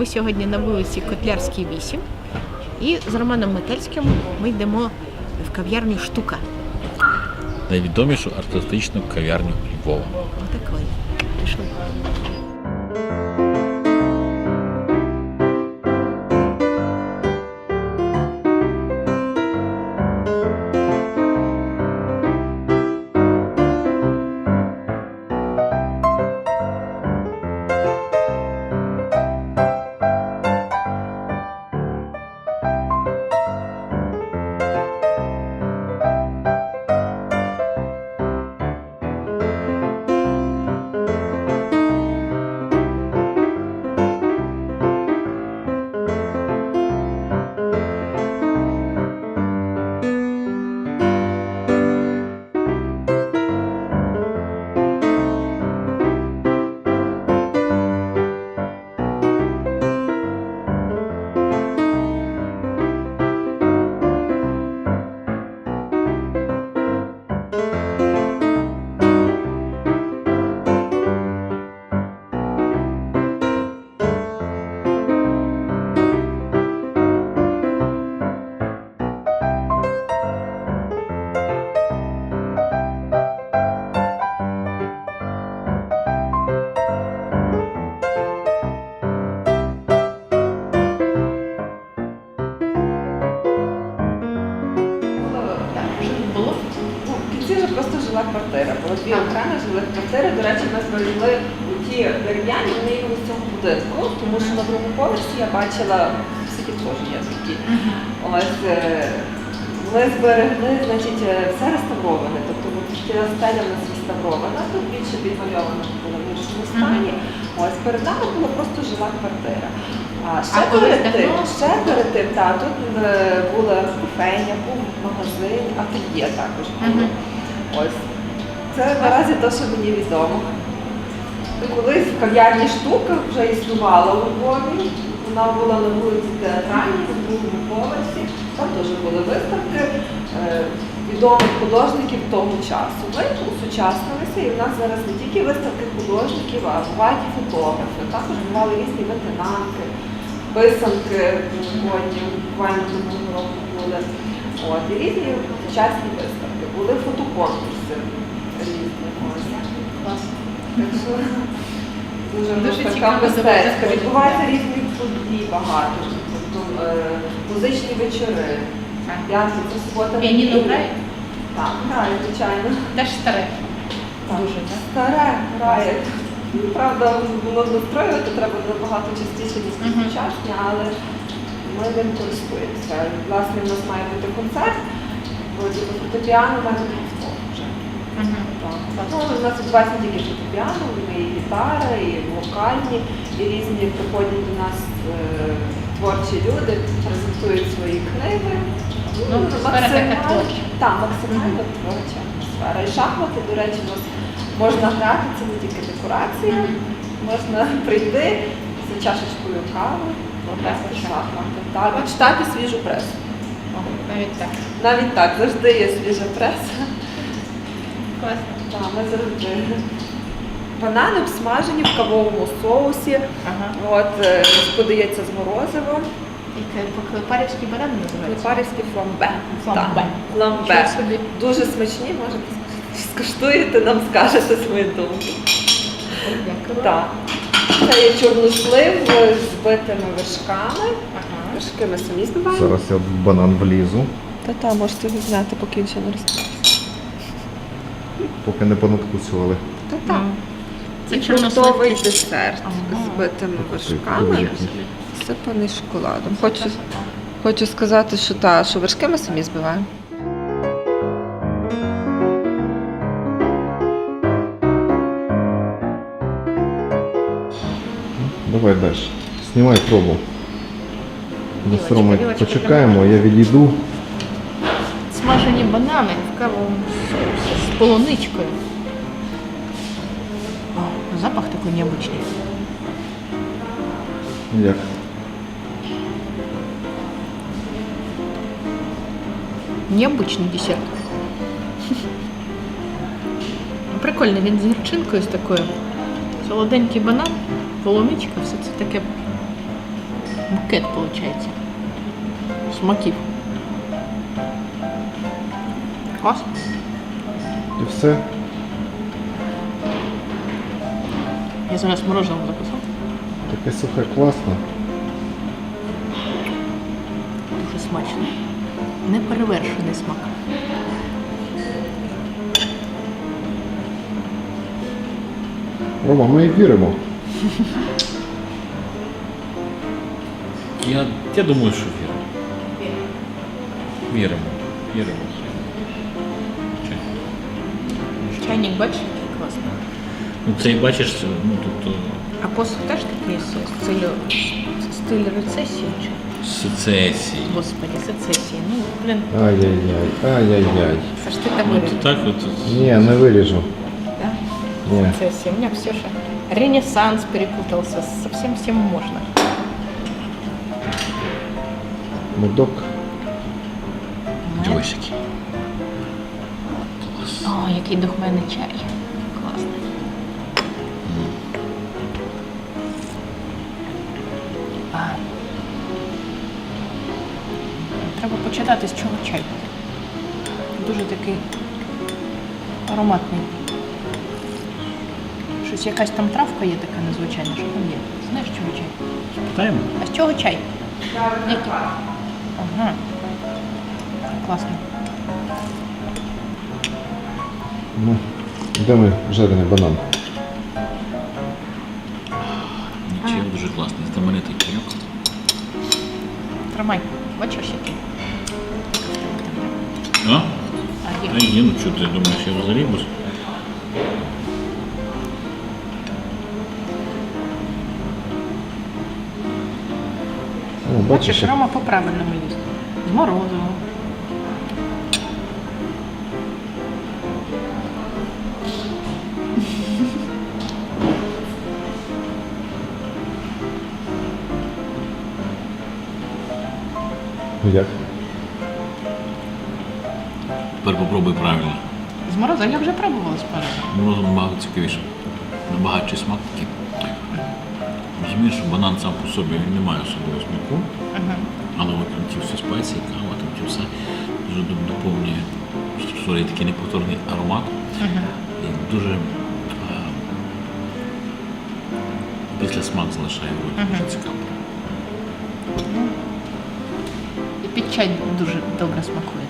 Ми сьогодні на вулиці Котлярській 8 і з Романом Метельським ми йдемо в кав'ярню Штука. найвідомішу артистичну кав'ярню Львова. Отакої. Пішли. Кінці вже просто жила квартира. Було дві окремі жили квартири. До речі, ми зберегли у ті дерев'яні, вони є в цьому будинку, тому що на другому поверсі я бачила всі є такі. Ось е, ми зберегли, значить, е, все реставроване. Тобто от стеля в нас реставрована, тут більше відмальована була в іншому стані. Ось перед нами була просто жила квартира. А ще А перед тим, ще перед тим, так, тут е, була кофейня, був магазин, ательє також було. Мгм. Ось. Це наразі те, що мені відомо. Колись в кав'ярні штука вже існувала у Львові. Вона була на вулиці Театральній, на другому поверсі. Там теж були виставки е, відомих художників того часу. Ми усучаснилися, і в нас зараз не тільки виставки художників, а бувають і фотографи. Також бували різні ветенанки, писанки модні, буквально минулого року були. От, і різні сучасні виставки. Були фотоконкурси різні. Ось. Так що дуже, Дуже дуже така мистецька. Відбувається різних подій багато. Тобто е, музичні вечори. П'ятниця, субота. Піаніно грає? Так, грає, звичайно. Теж старе. Так. Дуже, так? Старе грає. Ну, Правда, воно настроювати треба набагато частіше, ніж сучасні, але ми ним користуємося. Власне, у нас має бути концерт, вроді би фортепіано має бути вівторок вже. Ну, у нас відбувається не тільки фортепіано, і гітара, і вокальні, і різні приходять до нас е, творчі люди, презентують свої книги. Ну, така творча. Так, максимально творча атмосфера. І шахмати, до речі, у нас можна грати, це не тільки декорація, можна прийти за чашечкою кави, пограти в шахмати. Так, читати свіжу пресу. О, навіть так. Навіть так, завжди є свіжа преса. Класно. Так, ми завжди. Банани обсмажені в кавовому соусі. Ага. От, е, подається з морозивом. І це по-клепарівській банан? Клепарівське фламбе. Фламбе. Так, Фламбе. Собі. Дуже смачні, можете скуштуєте, нам скажете свою думку. Дякую. Так. Це є чорнослив з збитими вершками. Ага. Вершки ми самі збиваємо. Зараз я в банан влізу, Та-та, можете зняти, поки він ще не розповідає. поки не понадкусували. Та-та. Це І фруктовий киш- десерт Ага. з збитими вершками, великий. сипаний шоколадом. Хочу, хочу сказати, що, та, що вершки ми самі збиваємо. Давай далі. Знімай пробу. Ми Вілочка, з Ромою вілочка, почекаємо, я відійду. Смажені банани в кавовому соусі з полуничкою. О, запах такий необычний. Як? Необычный десерт. Ну, Прикольно, він з гірчинкою з такою. Солоденький банан, полуничка, все це таке Букет виходить. Смаків. Клас. І все. Я зараз мороженого записав. Таке сухе класно. Дуже смачно. Неперевершений смак. Рома, ми віримо. Я, я думаю, що віримо. Віримо. Віримо. Чай. Чайник, бачиш, який класний. Ну, це і бачиш, ну тобто А посуд теж такий з стилю стиль рецесії чи? сецесії. Господи, сецесії. Ну, блін, Ай-яй-яй, ай-яй-яй. це ж ти там Ну, вирішив. то так от. от. Ні, не виріжу. Да? Ні. Сессия. У меня все же ренессанс перепутался. Совсем всем можно. Мудок. Дивись який. Клас. О, який духмяний чай. Класний. А. Треба почитати, з чого чай. Дуже такий ароматний. Щось якась там травка є така незвичайна, що там є. Знаєш, з чого чай? Питаємо? А з чого чай? Який? Ага. Класно. Ну, де ми жарений банан? Чай дуже класний. Знаменитий чайок. Тримай. Бачиш який? А? А А є. є, ну що ти думаєш, я взагалі без. бачиш, Рома по-правильному їсть. З морозивом. як? Тепер попробуй правильно. З морозивом я вже пробувала з морозивом. Морозом набагато цікавіше. Набагатший смак такий. Розумієш, що банан сам по собі він не має особливого смаку, Ага. але от там ті всі спеції, кава, там ті все дуже доповнює, створює такий неповторний аромат. Ага. І дуже е, після смак залишає його дуже цікаво. І під чай дуже добре смакує.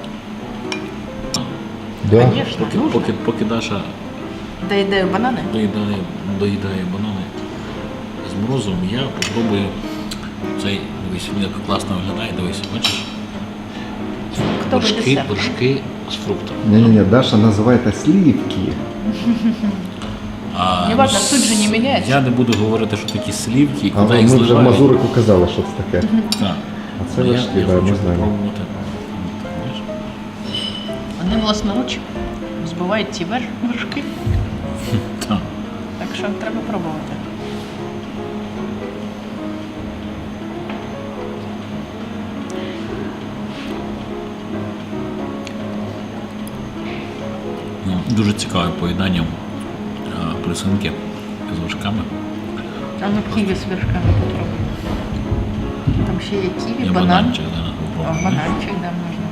Да. Звісно, Поки, поки, поки Даша Доїдаю банани. доїдає, доїдає банани морозом, я попробую цей, дивись, він як класно виглядає, дивись, бачиш? Хто Вершки, десерт? з фруктом. Ні-ні-ні, Даша називає це слівки. А, Не важно, ну, суть же не міняється. Я не буду говорити, що такі слівки, Але куди їх ми вже зливають. Мазурику казали, що це таке. Так. А це я, вершки, я да, хочу ми знаємо. попробувати. Знаєш? Вони власноруч збивають ці верш- вершки. Так. Так що треба пробувати. Дуже цікаве поєднання а, присинки з вершками. А ну ківі з вершками попробуй. Там ще є ківі, банан. бананчик зараз А, бананчик, да, можна.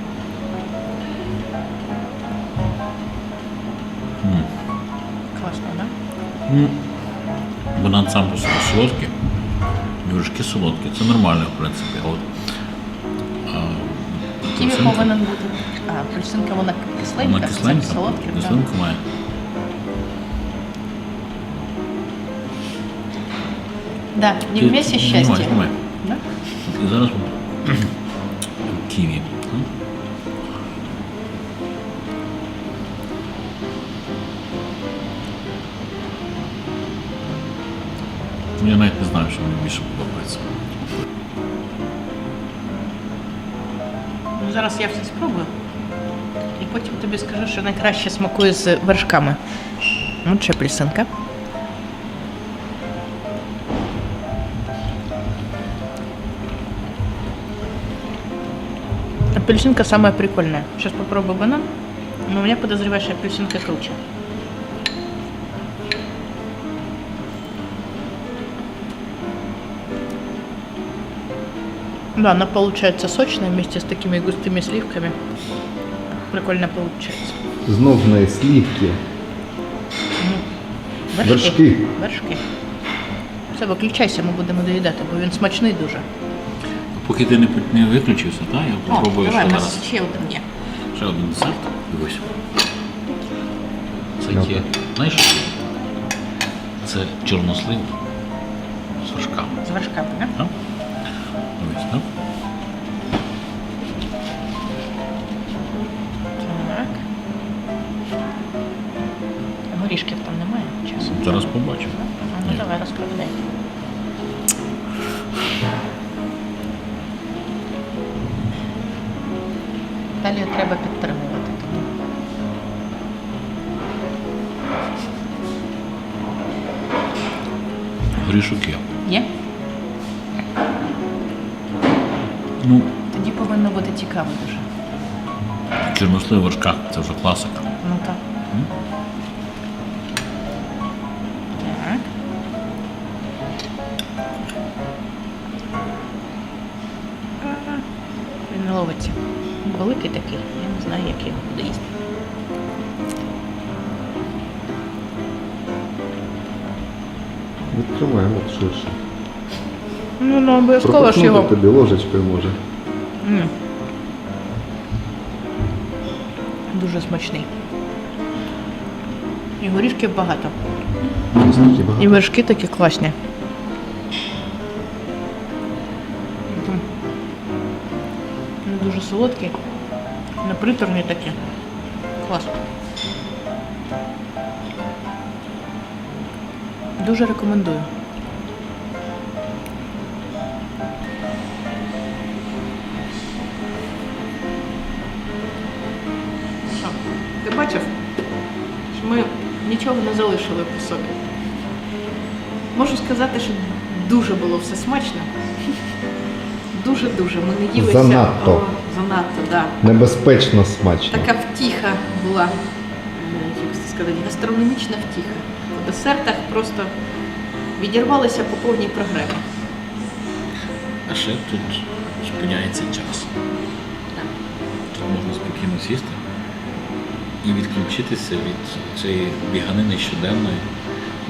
М. Класно, да? Ну, Банан сам по собі солодкий, вершки солодкі. Це нормально, в принципі. От, а, Ківі повинен бути. А, апельсинка вона кисленька, вона кисленька, це солодке. да. кислинку має. Да, не Ти вместе знімай, счастье. знімай. Да? І зараз ківі. М? Ну, Я навіть не знаю, що мені більше подобається. Ну, зараз я все спробую. І потім тобі скажу, що найкраще смакує з вершками. От ще апельсинка. Апельсинка самая прикольная. Сейчас попробую банан. Но у меня подозреваю, что апельсинка круче. Да, она получается сочная вместе с такими густыми сливками. Прикольно получается. Знов в неї слівки. Вершки. Вершки. Все, виключайся, ми будемо доїдати, бо він смачний дуже. Поки ти не, не виключився, так, я попробую давай, ще у зараз. нас ще один є. Ще один десерт. Дивись. Це Ну, є. Знаєш, що це? Це чорнослив з вершками. З вершками. Так? Дивись, Горішків там немає часу. Зараз побачимо. А, ну Ні. давай розповідай. Талію треба підтримувати. Тому. Горішок є. Є? Ну, Тоді повинно бути цікаво дуже. чорнослив в вершках це вже класика. Ну так. М? Ловиться. Великий такий. Я не знаю, як його буде їсти. Відкриваємо ширше. Ну, ну обов'язково ж його. тобі ложечкою може. М. Дуже смачний. І горішків багато. Стільки багато. І вершки такі класні. Дуже солодкі, неприторні. Клас. Дуже рекомендую. Що, ти бачив, що ми нічого не залишили по собі. Можу сказати, що дуже було все смачно. Дуже-дуже. Ми не їлися. Занадто. Да. Небезпечно смачно. Така втіха була, як це сказати, гастрономічна втіха. По десертах просто відірвалися по повній програмі. А ще тут спиняється час. Тут можна спокійно сісти і відключитися від цієї біганини щоденної,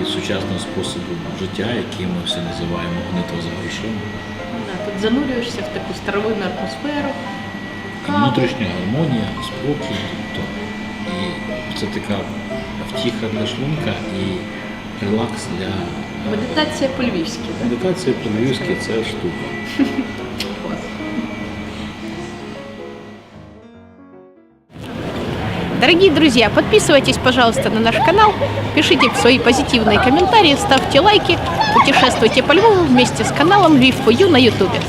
від сучасного способу життя, який ми все називаємо гонитва за грошима. Тут занурюєшся в таку старовинну атмосферу. Внутрішня гармонія, спокій. Тобто. І це така втіха для шлунка і релакс для Медитація по-львівськи. Да? медитації по-львівськи це штука. Дорогие друзья, подписывайтесь, пожалуйста, на наш канал, пишите свои позитивные комментарии, ставьте лайки, путешествуйте по Львову вместе с каналом Львив.ю на ютубе.